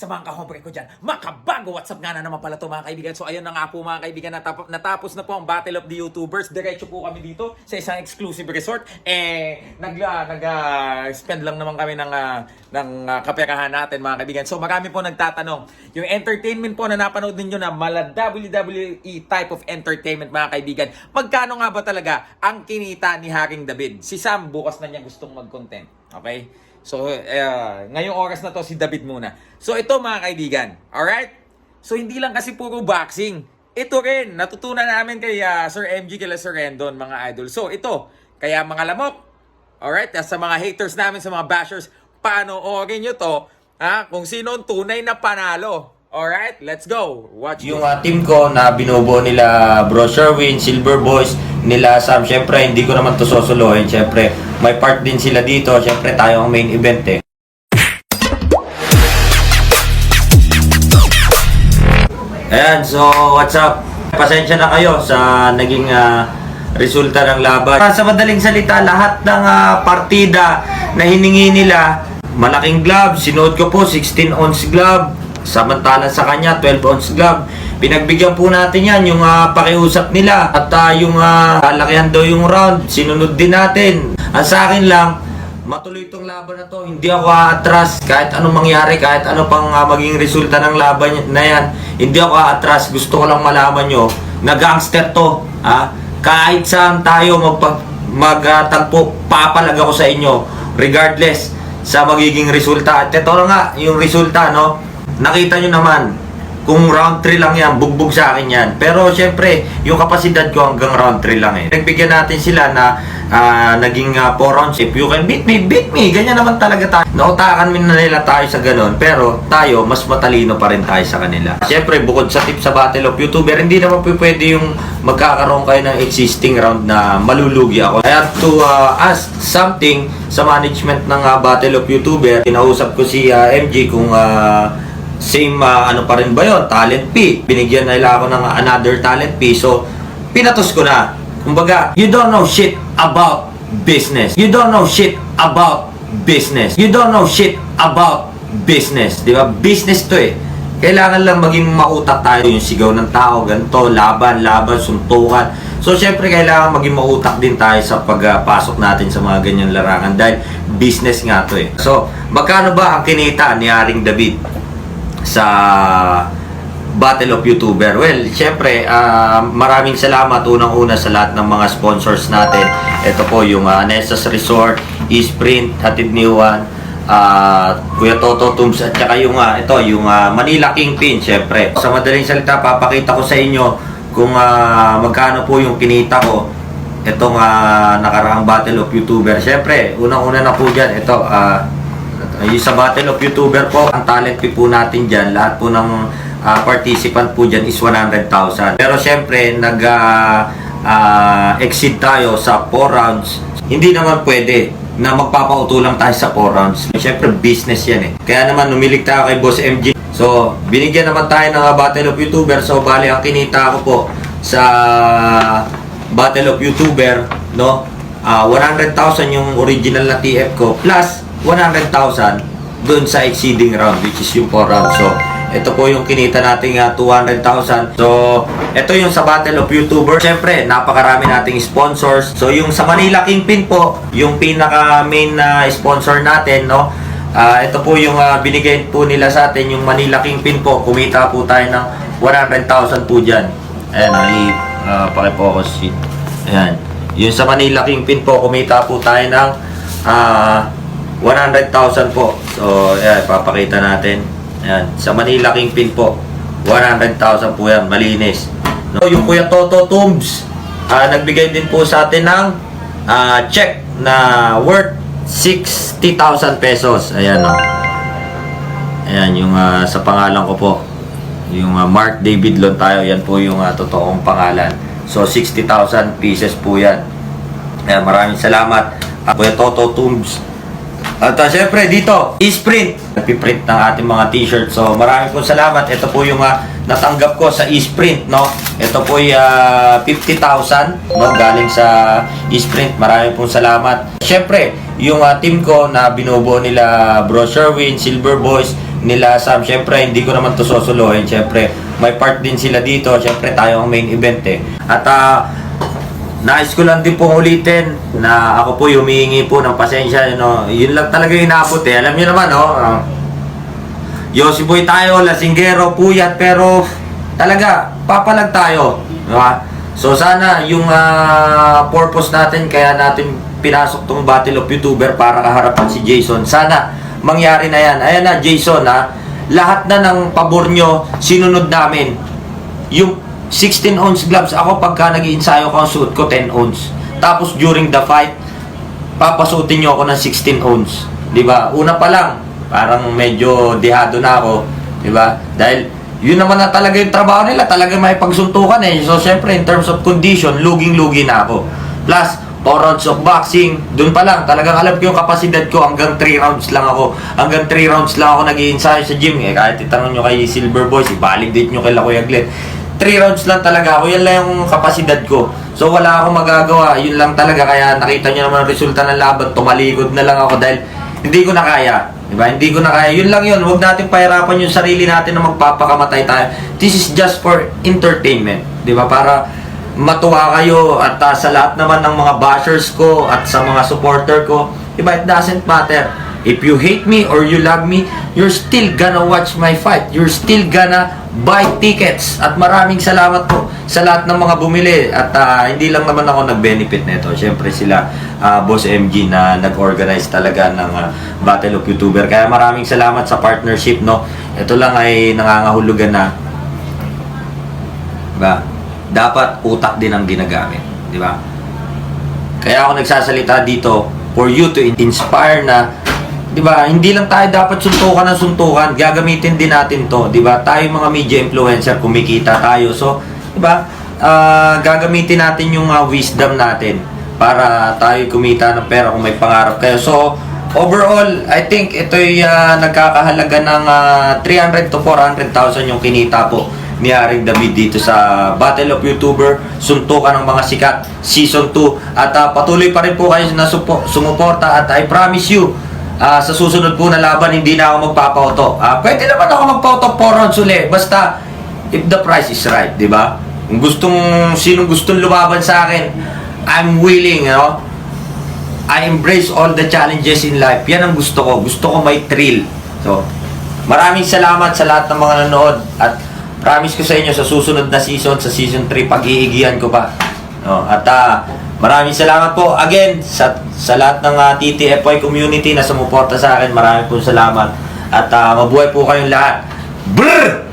sa mga kahombre ko dyan. Makabago, what's up nga na naman pala to mga kaibigan. So ayun na nga po mga kaibigan, natap- natapos na po ang Battle of the YouTubers. Diretso po kami dito sa isang exclusive resort. Eh, nag, nag ah, spend lang naman kami ng, ah, ng ah, kaperahan natin mga kaibigan. So marami po nagtatanong. Yung entertainment po na napanood ninyo na mala WWE type of entertainment mga kaibigan. Magkano nga ba talaga ang kinita ni Haring David? Si Sam bukas na niya gustong mag-content. Okay? So, uh, ngayong oras na to si David muna. So, ito mga kaibigan. Alright? So, hindi lang kasi puro boxing. Ito rin, natutunan namin kay ah, Sir MG kila Sir Rendon, mga idol. So, ito, kaya mga lamok, alright, sa mga haters namin, sa mga bashers, panoorin nyo to, ha? kung sino ang tunay na panalo. Alright, let's go. Watch Yung uh, team ko na binubuo nila Bro Sherwin, Silver Boys, nila Sam, syempre hindi ko naman to sosolohin. Syempre may part din sila dito. Syempre tayo ang main event eh. Ayan, so what's up? Pasensya na kayo sa naging ah, resulta ng laban. Sa madaling salita, lahat ng ah, partida na hiningi nila, malaking glove, sinuot ko po 16 ounce glove, samantalang sa kanya 12 ounce glove. Pinagbigyan po natin yan, yung ah, pakiusap nila at ah, yung uh, lakihan daw yung round, sinunod din natin. Ang sa akin lang, matuloy itong laban na to. Hindi ako aatras kahit anong mangyari, kahit ano pang ah, maging resulta ng laban na yan. Hindi ako aatras. Gusto ko lang malaman nyo na gangster to. Ha? Kahit saan tayo magpag magtagpo, papalag ako sa inyo regardless sa magiging resulta. At ito nga, yung resulta, no? Nakita nyo naman, kung round 3 lang yan, bugbog sa akin yan. Pero syempre, yung kapasidad ko hanggang round 3 lang eh. Nagbigyan natin sila na ah, naging 4 rounds. If you can beat me, beat me. Ganyan naman talaga tayo. Nautakan min na nila tayo sa ganun. Pero tayo, mas matalino pa rin tayo sa kanila. Syempre, bukod sa tip sa Battle of YouTuber, hindi naman pwede yung magkakaroon kayo ng existing round na malulugi ako. I have to ah, ask something sa management ng ah, Battle of YouTuber. Kinausap ko si ah, MG kung ah, same ah, ano pa rin ba yon talent fee binigyan nila ako ng another talent fee so pinatos ko na. Kumbaga you don't know shit about business. You don't know shit about business. You don't know shit about business. Di ba? Business to eh. Kailangan lang maging mautak tayo. Yung sigaw ng tao ganito laban laban suntukan. So syempre kailangan maging mautak din tayo sa pagpasok natin sa mga ganyan larangan dahil business nga to eh. So magkano ba ang kinita ni Haring David sa Battle of YouTuber. Well, syempre, ah, maraming salamat unang-una sa lahat ng mga sponsors natin. Ito po yung uh, Nessus Resort, Eastprint, Hatid ni Juan, ah, Kuya Toto Tums, at saka yung, ah, ito, yung ah, Manila Kingpin, syempre. Sa madaling salita, papakita ko sa inyo kung ah, magkano po yung kinita ko itong ah, nakaraang Battle of YouTuber. Syempre, unang-una na po dyan, ito, ah, yung sa Battle of YouTuber po, ang talent fee po natin dyan, lahat po ng ah, participant po dyan is 100,000. Pero syempre, nag ah, ah, exceed tayo sa 4 rounds. Hindi naman pwede na magpapauto lang tayo sa 4 rounds. Syempre, business yan eh. Kaya naman, numilig tayo kay Boss MG. So, binigyan naman tayo ng ah, Battle of YouTuber. So, bali, ang kinita ko po sa Battle of YouTuber, no? Ah, 100,000 yung original na TF ko plus 100,000 doon sa exceeding round which is yung 4 round. So, ito po yung kinita nating ah, 200,000. So, ito yung sa Battle of YouTuber. Siyempre, napakarami nating sponsors. So, yung sa Manila Kingpin po, yung pinaka main na sponsor natin, no? Ah, ito po yung ah, binigay po nila sa atin, yung Manila Kingpin po. Kumita po tayo ng 100,000 po dyan. Ayan, ay, uh, pakifocus sheet. Ayan. Yung sa Manila Kingpin po, kumita po tayo ng ah 100,000 po. So, ayan, papakita natin. Ayan, sa Manila Kingpin po, 100,000 po yan, malinis. No, yung Kuya Toto Tumbs, ah, nagbigay din po sa atin ng ah, check na worth 60,000 pesos. Ayan, no. Ayan, yung ah, sa pangalan ko po. Yung ah, Mark David Lontayo, yan po yung ah, totoong pangalan. So, 60,000 pieces po yan. Ayan, maraming salamat. Uh, Kuya Toto Tumbs. At uh, syempre dito, e-sprint. Nagpiprint ng ating mga t-shirt. So maraming po salamat. Ito po yung uh, natanggap ko sa e-sprint. No? Ito po yung uh, 50,000 no? galing sa e-sprint. Maraming po salamat. Syempre, yung uh, team ko na binubuo nila Bro Sherwin, Silver Boys, nila Sam. Siyempre, hindi ko naman to sosolohin. Siyempre, may part din sila dito. Siyempre, tayo ang main event eh. At ah, nais ko lang din po ulitin na ako po humihingi po ng pasensya. No? Yun lang talaga yung inaabot eh. Alam niyo naman, no? ah, Yossi Boy tayo, lasinggero, puyat, pero talaga, papalag tayo. Di ba? So sana yung ah, purpose natin, kaya natin pinasok tong Battle of YouTuber para kaharapan si Jason. Sana mangyari na yan. Ayan na, Jason, ha? Lahat na ng pabor nyo, sinunod namin. Yung 16 ounce gloves, ako pagka nag ensayo ko, ang suot ko 10 ounce. Tapos during the fight, papasutin nyo ako ng 16 ounce. Di ba? Una pa lang, parang medyo dehado na ako. Di ba? Dahil yun naman na talaga yung trabaho nila, talaga may pagsuntukan eh. So, syempre, in terms of condition, luging-lugi na ako. Plus, 4 rounds of boxing, dun pa lang, talagang alam ko yung kapasidad ko, hanggang 3 rounds lang ako. Hanggang 3 rounds lang ako nag ensayo sa gym. Eh, kahit itanong nyo kay Silver Boys, i-validate nyo kay Kuya Glenn. 3 rounds lang talaga ako, yan lang yung kapasidad ko. So wala akong magagawa, yun lang talaga. Kaya nakita nyo naman ang resulta ng laban, tumalikod na lang ako dahil hindi ko na kaya. Diba? Hindi ko na kaya. Yun lang yun. Huwag natin pahirapan yung sarili natin na magpapakamatay tayo. This is just for entertainment. Diba? Para matuwa kayo at ah, sa lahat naman ng mga bashers ko at sa mga supporter ko, diba? It doesn't matter. If you hate me or you love me, you're still gonna watch my fight. You're still gonna buy tickets. At maraming salamat po sa lahat ng mga bumili. At ah, hindi lang naman ako nag-benefit nito. Siyempre sila, ah, Boss MG na nag-organize talaga ng ah, Battle of YouTuber. Kaya maraming salamat sa partnership, no? Ito lang ay nangangahulugan na Diba? Dapat utak din ang ginagamit. Di ba? Kaya ako nagsasalita dito for you to inspire na, di ba, hindi lang tayo dapat suntukan ng suntukan, gagamitin din natin to, di ba? Tayo mga media influencer, kumikita tayo. So, di ba, ah, gagamitin natin yung ah, wisdom natin para tayo kumita ng pera kung may pangarap kayo. So, overall, I think ito'y ah, nagkakahalaga ng ah, 300 to 400,000 yung kinita po ni Haring David dito sa Battle of YouTuber, suntukan ng mga sikat Season 2 at ah, patuloy pa rin po kayo na sumuporta. At I promise you ah, sa susunod po na laban hindi na ako magpapauto. Ah, pwede naman ako magpauto 4 rounds uli basta if the price is right, di ba? Kung gustong sinong gustong lumaban sa akin, I'm willing, you know? I embrace all the challenges in life. Yan ang gusto ko. Gusto ko may thrill. So, maraming salamat sa lahat ng mga nanood at promise ko sa inyo sa susunod na season, sa season 3, pag-iigihan ko pa. No, at ah, maraming salamat po again sa, sa lahat ng uh, TTFY community na sumuporta sa akin. Maraming po salamat. At ah, mabuhay po kayong lahat. Brr!